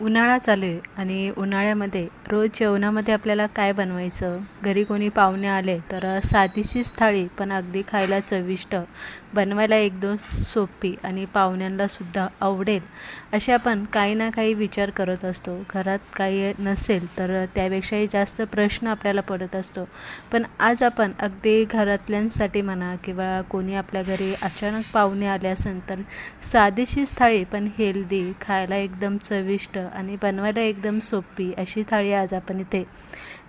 उन्हाळा चालू आहे आणि उन्हाळ्यामध्ये रोज जेवणामध्ये आपल्याला काय बनवायचं? घरी कोणी पाहुणे आले तर साधीशीच थाळी पण अगदी खायला चविष्ट. बनवायला एकदम सोपी आणि पाहुण्यांना सुद्धा आवडेल असे आपण काही ना काही विचार करत असतो. घरात काही नसेल तर त्यापेक्षाही जास्त प्रश्न आपल्याला पडत असतो. पण आज आपण अगदी घरातल्यांसाठी म्हणा किंवा कोणी आपल्या घरी अचानक पाहुणे आले असेल तर साधीशीच थाळी पण हेल्दी खायला एकदम चविष्ट आणि बनवायला एकदम सोपी अशी थाळी आज आपण इथे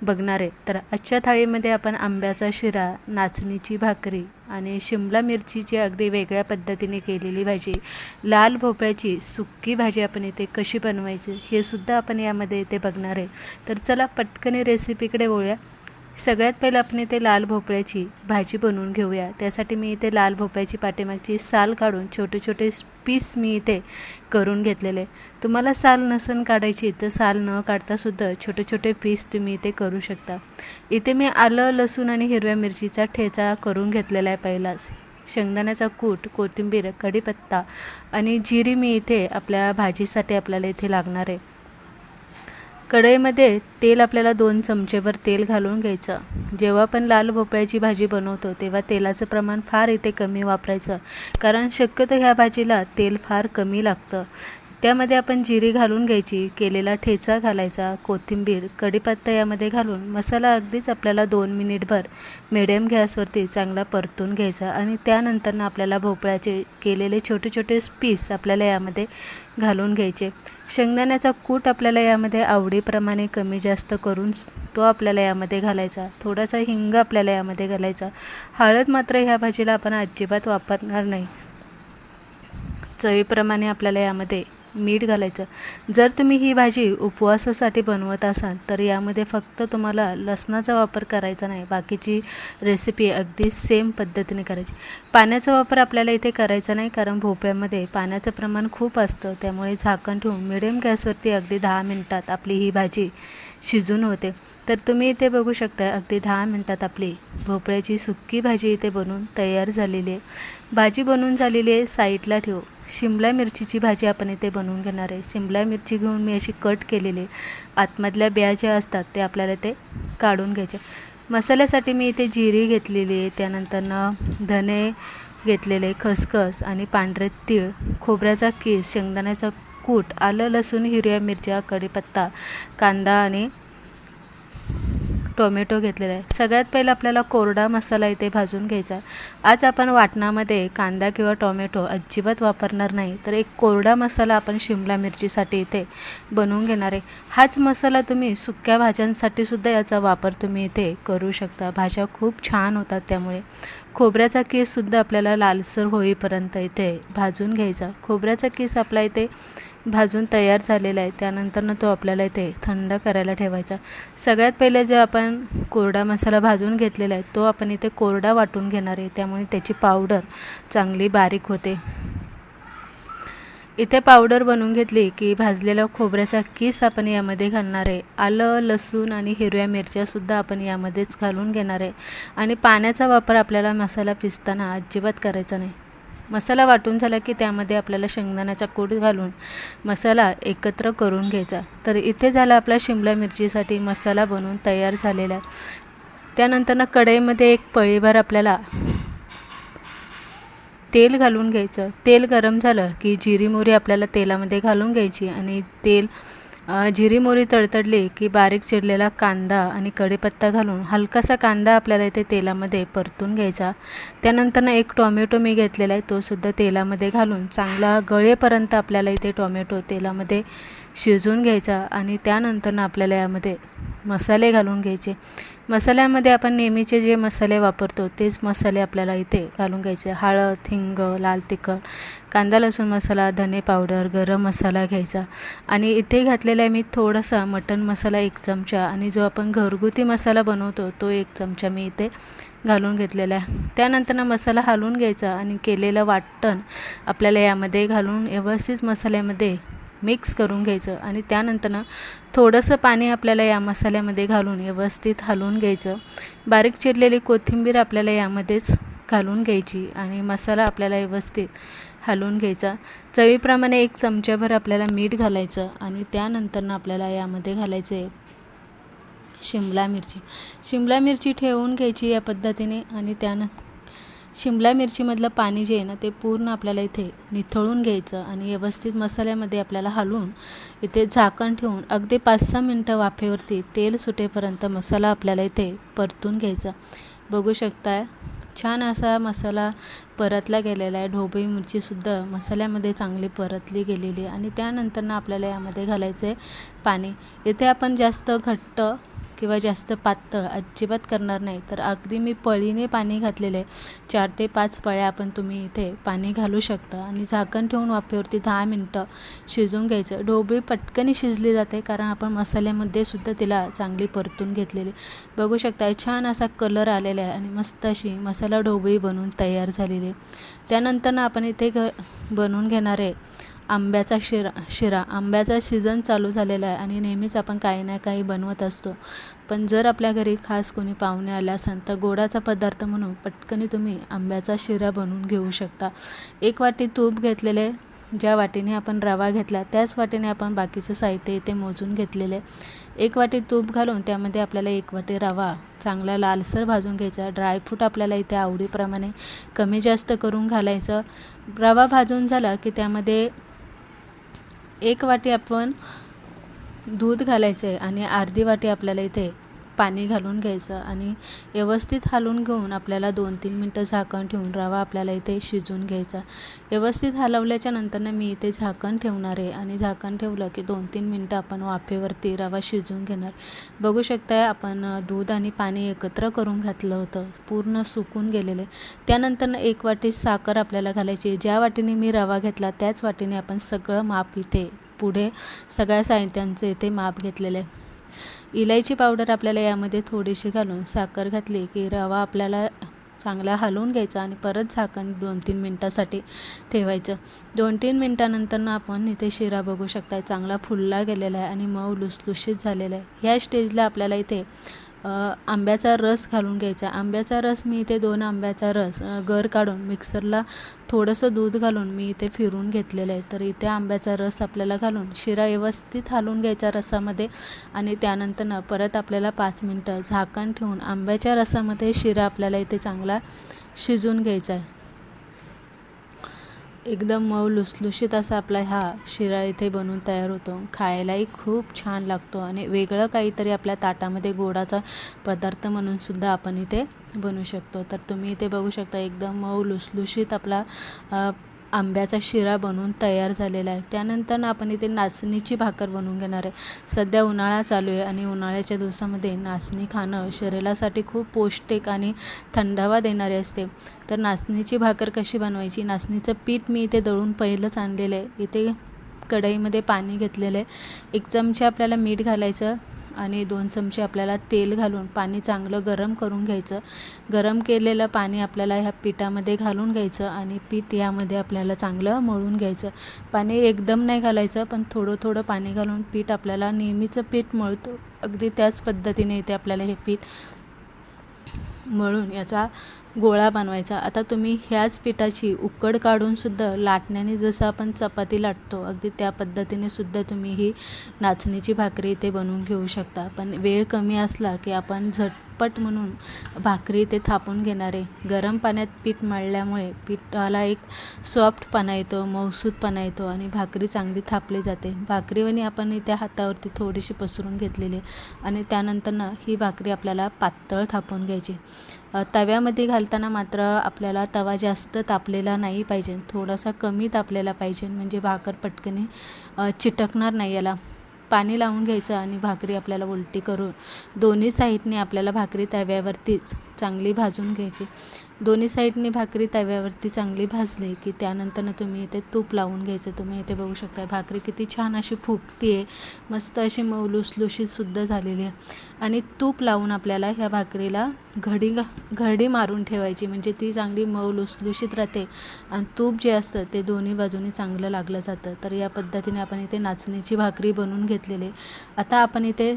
बघणार आहे. तर आजच्या थाळीमध्ये आपण आंब्याचा शिरा नाचणीची भाकरी आणि शिमला मिरचीची अगदी वेगळ्या पद्धतीने केलेली भाजी लाल भोपळ्याची सुक्की भाजी आपण इथे कशी बनवायची हे सुद्धा आपण यामध्ये इथे बघणार आहे. तर चला पटकन रेसिपीकडे वळूया. सगळ्यात पहिलं आपण इथे लाल भोपळ्याची भाजी बनवून घेऊया. त्यासाठी मी इथे लाल भोपळ्याची पाठीमागची साल काढून छोटे छोटे पीस मी इथे करून घेतलेले. तुम्हाला साल नसन काढायची तर साल न काढतासुद्धा छोटे छोटे पीस तुम्ही इथे करू शकता. इथे मी आलं लसूण आणि हिरव्या मिरचीचा ठेचा करून घेतलेला आहे पहिलाच शेंगदाण्याचा कूट कोथिंबीर कढीपत्ता आणि जिरी मी इथे आपल्या भाजीसाठी आपल्याला इथे लागणार आहे. कढईमध्ये तेल आपल्याला दोन चमचेभर तेल घालून घ्यायचं. जेव्हा आपण लाल भोपळ्याची भाजी बनवतो तेव्हा तेलाचं प्रमाण फार इथे कमी वापरायचं. कारण शक्यतो ह्या भाजीला तेल फार कमी लागतं. त्यामध्ये आपण जिरी घालून घ्यायची केलेला ठेचा घालायचा कोथिंबीर कढीपत्ता यामध्ये घालून मसाला अगदीच आपल्याला दोन मिनिटभर मिडियम गॅसवरती चांगला परतून घ्यायचा आणि त्यानंतर आपल्याला भोपळ्याचे केलेले छोटे छोटे पीस आपल्याला यामध्ये घालून घ्यायचे. शेंगदाण्याचा कूट आपल्याला यामध्ये आवडीप्रमाणे कमी जास्त करून तो आपल्याला यामध्ये घालायचा. थोडासा हिंग आपल्याला यामध्ये घालायचा. हळद मात्र ह्या भाजीला आपण अजिबात वापरणार नाही. चवीप्रमाणे आपल्याला यामध्ये मीठ घालायचं. जर तुम्ही ही भाजी उपवासासाठी बनवत असाल तर यामध्ये फक्त तुम्हाला लसणाचा वापर करायचा नाही. बाकीची रेसिपी अगदी सेम पद्धतीने करायची. पाण्याचा वापर आपल्याला इथे करायचा नाही कारण भोपळ्यामध्ये पाण्याचं प्रमाण खूप असतं. त्यामुळे झाकण ठेवून मिडियम गॅसवरती अगदी दहा मिनटात आपली ही भाजी शिजून होते. तर तुम्ही इथे बघू शकता अगदी दहा मिनटात आपली भोपळ्याची सुक्की भाजी इथे बनवून तयार झालेली आहे. भाजी बनवून झालेली आहे साईडला ठेवू. शिमला मिरचीची भाजी आपण इथे बनवून घेणार आहे. शिमला मिरची घेऊन मी अशी कट केलेली आतमधल्या बिया ज्या असतात ते आपल्याला ते काढून घ्यायचे. मसाल्यासाठी मी इथे जिरी घेतलेली आहे. त्यानंतर धने घेतलेले खसखस आणि पांढरे तीळ खोबऱ्याचा केस शेंगदाण्याचा कूट आलं लसूण हिरव्या मिरच्या कढीपत्ता कांदा आणि टोमॅटो घेतलेला आहे. सगळ्यात पहिले आपल्याला कोरडा मसाला इथे भाजून घ्यायचा आज आपण वाटणामध्ये कांदा किंवा टोमॅटो अजिबात वापरणार नाही तर एक कोरडा मसाला आपण शिमला मिरचीसाठी इथे बनवून घेणार आहे. हाच मसाला तुम्ही सुक्या भाज्यांसाठी सुद्धा याचा वापर तुम्ही इथे करू शकता. भाज्या खूप छान होतात त्यामुळे. खोबऱ्याचा केससुद्धा आपल्याला लालसर होईपर्यंत इथे भाजून घ्यायचा. खोबऱ्याचा केस आपला इथे भाजून तयार झालेला आहे. त्यानंतरनं तो आपल्याला इथे थंड करायला ठेवायचा. सगळ्यात पहिले जे आपण कोरडा मसाला भाजून घेतलेला आहे तो आपण इथे कोरडा वाटून घेणार आहे. त्यामुळे त्याची पावडर चांगली बारीक होते. इथे पावडर बनवून घेतली की भाजलेल्या खोबऱ्याचा किस आपण यामध्ये घालणार आहे. आलं लसूण आणि हिरव्या मिरच्यासुद्धा आपण यामध्येच घालून घेणार आहे. आणि पाण्याचा वापर आपल्याला मसाला पिसताना अजिबात करायचा नाही. मसाला वाटून झाला की त्यामध्ये आपल्याला शेंगदाण्याचा कूट घालून मसाला एकत्र करून घ्यायचा. तर इथे झाला आपला शिमला मिरचीसाठी मसाला बनवून तयार झालेला त्यानंतर कढईमध्ये एक पळीभर आपल्याला तेल घालून घ्यायचं. तेल गरम झालं की जिरी मोरी आपल्याला तेलामध्ये घालून घ्यायची आणि तेल जिरी मोरी तडतडली की बारीक चिरलेला कांदा आणि कढीपत्ता घालून हलकासा कांदा आपल्याला इथे तेलामध्ये परतून घ्यायचा. त्यानंतर एक टोमॅटो मी घेतलेला आहे तो सुद्धा तेलामध्ये घालून चांगला गळेपर्यंत आपल्याला इथे टोमॅटो तेलामध्ये शिजवून घ्यायचा आणि त्यानंतर आपल्याला यामध्ये मसाले घालून घ्यायचे. मसाल्यामध्ये आपण नेहमीचे जे मसाले वापरतो तेच मसाले आपल्याला इथे घालून घ्यायचे. हळद हिंग लाल तिखट कांदा लसूण मसाला धने पावडर गरम मसाला घ्यायचा. आणि इथे घातलेला आहे मी थोडासा मटण मसाला एक चमचा आणि जो आपण घरगुती मसाला बनवतो तो एक चमचा मी इथे घालून घेतलेला आहे. त्यानंतर मसाला हलवून घ्यायचा आणि केलेलं वाटण आपल्याला यामध्ये घालून व्यवस्थित मसाल्यामध्ये मिक्स करून घ्यायचं आणि त्यानंतर थोडंसं पाणी आपल्याला या मसाल्यामध्ये घालून व्यवस्थित हलवून घ्यायचं. बारीक चिरलेली कोथिंबीर आपल्याला यामध्येच घालून घ्यायची आणि मसाला आपल्याला व्यवस्थित हलवून घ्यायचा. चवीप्रमाणे एक चमच्याभर आपल्याला मीठ घालायचं आणि त्यानंतरनं आपल्याला यामध्ये घालायचं आहे शिमला मिरची. शिमला मिरची ठेवून घ्यायची या पद्धतीने आणि त्यानंतर शिमला मिरचीमधलं पाणी जे आहे ना ते पूर्ण आपल्याला इथे निथळून घ्यायचं आणि व्यवस्थित मसाल्यामध्ये आपल्याला हलवून इथे झाकण ठेवून अगदी पाच सहा मिनटं वाफेवरती तेल सुटेपर्यंत मसाला आपल्याला इथे परतून घ्यायचा. बघू शकताय छान असा मसाला परतला गेलेला आहे. ढोबळी मिरचीसुद्धा मसाल्यामध्ये चांगली परतली गेलेली आहे आणि त्यानंतरनं आपल्याला यामध्ये घालायचं आहे पाणी. इथे आपण जास्त घट्ट किंवा जास्त पातळ अजिबात करणार नाही. तर अगदी मी पळीने पाणी घातलेलं. आहे चार ते पाच पळ्या आपण तुम्ही इथे पाणी घालू शकता. आणि झाकण ठेवून वाफेवरती दहा मिनटं शिजवून घ्यायचं. ढोबळी पटकन शिजली जाते कारण आपण मसाल्यामध्ये सुद्धा तिला चांगली परतून घेतलेली. बघू शकता छान असा कलर आलेला आहे आणि मस्त अशी मसाला ढोबळी बनवून तयार झालेली आहे. त्यानंतर आपण इथे घ बनवून घेणार आहे आंब्याचा शिरा शिरा. आंब्याचा सीझन चालू झालेला आहे आणि नेहमीच आपण काही ना काही बनवत असतो. पण जर आपल्या घरी खास कोणी पाहुणे आले असेल तर गोडाचा पदार्थ म्हणून पटकनी तुम्ही आंब्याचा शिरा बनवून घेऊ शकता. एक वाटी तूप घेतलेले ज्या वाटीने आपण रवा घेतला त्याच वाटीने आपण बाकीचं साहित्य इथे मोजून घेतलेले. एक वाटी तूप घालून त्यामध्ये आपल्याला एक वाटी रवा चांगला लालसर भाजून घ्यायचा. ड्रायफ्रूट आपल्याला इथे आवडीप्रमाणे कमी जास्त करून घालायचं. रवा भाजून झाला की त्यामध्ये एक वाटी आपण दूध घालायचं आहे आणि अर्धी वाटी आपल्याला इथे पाणी घालून घ्यायचं आणि व्यवस्थित हलवून घेऊन आपल्याला दोन तीन मिनटं झाकण ठेवून रवा आपल्याला इथे शिजून घ्यायचा. व्यवस्थित हलवल्याच्या नंतरनं मी इथे झाकण ठेवणार आहे आणि झाकण ठेवलं की दोन तीन मिनटं आपण वाफेवरती रवा शिजून घेणार. बघू शकताय आपण दूध आणि पाणी एकत्र करून घातलं होतं पूर्ण सुकून गेलेले त्यानंतर एक वाटी साखर आपल्याला घालायची ज्या वाटीने मी रवा घेतला त्याच वाटीने आपण सगळं माप इथे पुढे सगळ्या साहित्यांचे इथे माप घेतलेले इलायची पावडर आपल्याला यामध्ये थोडीशी घालून साखर घातली की रवा आपल्याला चांगला हलवून घ्यायचा आणि परत झाकण दोन तीन मिनटासाठी ठेवायचं. दोन तीन मिनटानंतर ना आपण इथे शिरा बघू शकता चांगला फुलला गेलेला आहे आणि मऊ लुसलुशीत झालेला आहे. ह्या स्टेजला आपल्याला इथे आंब्याचा रस घालून घ्यायचा. आंब्याचा रस मी इथे दोन आंब्याचा रस गर काढून मिक्सरला थोडंसं दूध घालून मी इथे फिरून घेतलेलं आहे. तर इथे आंब्याचा रस आपल्याला घालून शिरा व्यवस्थित हालून घ्यायचा रसामध्ये आणि त्यानंतर परत आपल्याला पाच मिनटं झाकण ठेवून आंब्याच्या रसामध्ये शिरा आपल्याला इथे चांगला शिजून घ्यायचा आहे. एकदम मऊ लुसलुशीत असा आपला हा शिरा इथे बनवून तयार होतो. खायलाही खूप छान लागतो आणि वेगळं काहीतरी आपल्या ताटामध्ये गोडाचा पदार्थ म्हणून सुद्धा आपण इथे बनवू शकतो. तर तुम्ही इथे बघू शकता एकदम मऊ लुसलुशीत आपला आंब्याचा शिरा बनवून तयार झालेला आहे. त्यानंतर आपण इथे नाचणीची भाकर बनवून घेणार आहे. सध्या उन्हाळा चालू आहे आणि उन्हाळ्याच्या दिवसामध्ये नाचणी खाणं शरीरासाठी खूप पौष्टिक आणि थंडावा देणारे असते. तर नाचणीची भाकर कशी बनवायची? नाचणीचं पीठ मी इथे दळून पहिलंच आणलेलं आहे. इथे कढईमध्ये पाणी घेतलेलं आहे. एक चमचे आपल्याला मीठ घालायचं. आणि दोन चमचे आपल्याला तेल घालून पाणी चांगलं गरम करून घ्यायचं. गरम केलेलं पाणी आपल्याला ह्या पिठामध्ये घालून घ्यायचं आणि पीठ यामध्ये आपल्याला चांगलं मळून घ्यायचं. पाणी एकदम नाही घालायचं पण थोडं थोडं पाणी घालून पीठ आपल्याला नेहमीचं पीठ मळतो. अगदी त्याच पद्धतीने इथे आपल्याला हे पीठ. मळून याचा गोळा बनवायचा. आता तुम्ही ह्याच पिठाची उकड काढून सुद्धा लाटण्याने जसं आपण चपाती लाटतो अगदी त्या पद्धतीने सुद्धा तुम्ही ही नाचणीची भाकरी इथे बनवून घेऊ शकता. पण वेळ कमी असला की आपण झटपट म्हणून भाकरी इथे थापून घेणारे. गरम पाण्यात पीठ मळल्यामुळे पिठाला एक सॉफ्टपणा येतो मऊसूदपणा येतो आणि भाकरी चांगली थापली जाते. भाकरीवणी आपण इथे हातावरती थोडीशी पसरून घेतलेली आणि त्यानंतर ना ही भाकरी आपल्याला पातळ थापून घ्यायची. तव्यामध्ये घालताना मात्र आपल्याला तवा जास्त तापलेला नाही पाहिजे. थोडासा कमी तापलेला पाहिजे. म्हणजे भाकर पटकने चिटकणार नाही याला. पाणी लावून घ्यायचं आणि भाकरी आपल्याला उलटी करून दोन्ही साईडने आपल्याला भाकरी तव्यावरतीच चांगली भाजून घ्यायची. दोन्ही साईडने भाकरी तव्यावरती चांगली भाजली की त्यानंतर तुम्ही इथे तूप लावून घ्यायचं. तुम्ही इथे बघू शकता भाकरी किती छान अशी फुगती आहे मस्त अशी मऊ सुद्धा झालेली आहे. आणि तूप लावून आपल्याला ह्या भाकरीला घडी घडी मारून ठेवायची. म्हणजे ती चांगली मऊ लुसलुशीत राहते. आणि तूप जे असतं ते दोन्ही बाजूने चांगलं लागलं जातं. तर या पद्धतीने आपण इथे नाचणीची भाकरी बनवून घेतलेली आता आपण इथे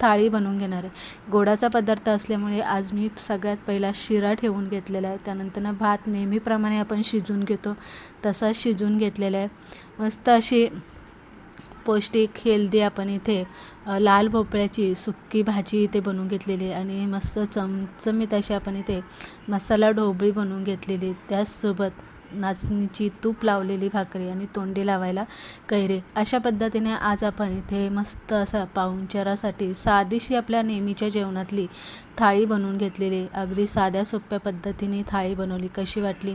थाळी बनवून घेणार आहे. गोडाचा पदार्थ असल्यामुळे आज मी सगळ्यात पहिला शिरा ठेवून घेतलेला आहे. त्यानंतर भात नेहमीप्रमाणे आपण शिजून घेतो. तसा शिजवून घेतलेला आहे. मस्त अशी पौष्टिक हेल्दी आपण इथे लाल भोपळ्याची सुक्की भाजी इथे बनवून घेतलेली आहे. आणि मस्त चमचमीत अशी आपण इथे मसाला ढोबळी बनवून घेतलेली त्याचसोबत नाचणीची तूप लावलेली भाकरी आणि तोंडी लावायला कैरे. अशा पद्धतीने आज आपण इथे मस्त असा पाहुणचारासाठी साधीशी आपल्या नेहमीच्या जेवणातली थाळी बनवून घेतलेली. अगदी साध्या सोप्या पद्धतीने थाळी बनवली. कशी वाटली